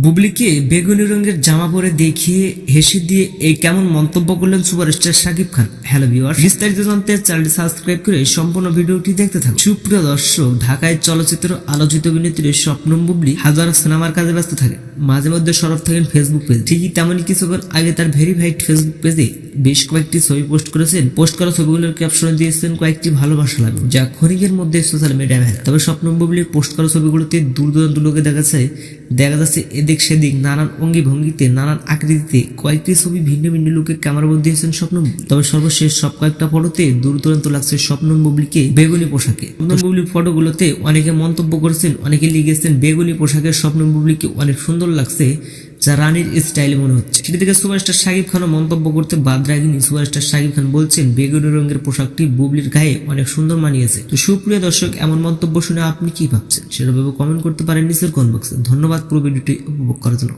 বুবলিকে বেগুনি রঙের জামা পরে দেখিয়ে হেসে দিয়ে এই কেমন মন্তব্য করলেন superstar Shakib Khan. Hello viewer বিস্তারিত জানতে চ্যানেলটি সাবস্ক্রাইব করে সম্পূর্ণ ভিডিওটি দেখতে থাকুন। সুপ্রিয় দর্শক, ঢাকায় চলচ্চিত্র আলোচিত অভিনেত্রী স্বপ্নম বুবলি হাজারো সিনেমার কাজে ব্যস্ত থাকে। মাঝে মধ্যে সরব থাকেন ফেসবুক পেজ ঠিকই তেমনই কিছুক্ষণ আগে তার ভেরিফাইড ফেসবুক পেজে বেশ কয়েকটি ছবি পোস্ট করেছেন। পোস্ট করা ছবিগুলোর ক্যাপশনে দিয়েছেন, কয়েকটি ভালোবাসা লাগবে, যা ক্ষণিকের মধ্যে সোশ্যাল মিডিয়ায় তবে স্বপ্নম বুবলির পোস্ট করা ছবিগুলোতে দূর দূরান্ত লোকে দেখা যায়, দেখা যাচ্ছে এদিক সেদিক নানান অঙ্গি ভঙ্গিতে নানান আকৃতিতে কয়েকটি ছবি ভিন্ন ভিন্ন লোকে ক্যামেরা বন্দী হয়েছেন স্বপ্নম। তবে সর্বশেষ সব কয়েকটা ফটোতে দূর দূরান্ত লাগছে স্বপ্ন বুবলিকে বেগুনি পোশাকে। স্বপ্নম বুবলির ফটোগুলোতে অনেকে মন্তব্য করেছেন, অনেকে লিখেছেন, বেগুনি পোশাকের স্বপ্ন বুবলিকে অনেক সুন্দর লাগছে। যা রানীর স্টাইলে মনে হচ্ছে। সেটি থেকে সুপারস্টার শাকিব খানও মন্তব্য করতে বাদ রাখেনি সুপারস্টার শাকিব খান বলছেন, বেগুনি রঙের পোশাকটি বুবলির গায়ে অনেক সুন্দর মানিয়েছে। তো সুপ্রিয় দর্শক, এমন মন্তব্য শুনে আপনি কি ভাবছেন? সেটা ভেবে কমেন্ট করতে পারেন নিচের কমেন্ট বক্সে ধন্যবাদ, পুরো ভিডিওটি উপভোগ করার জন্য।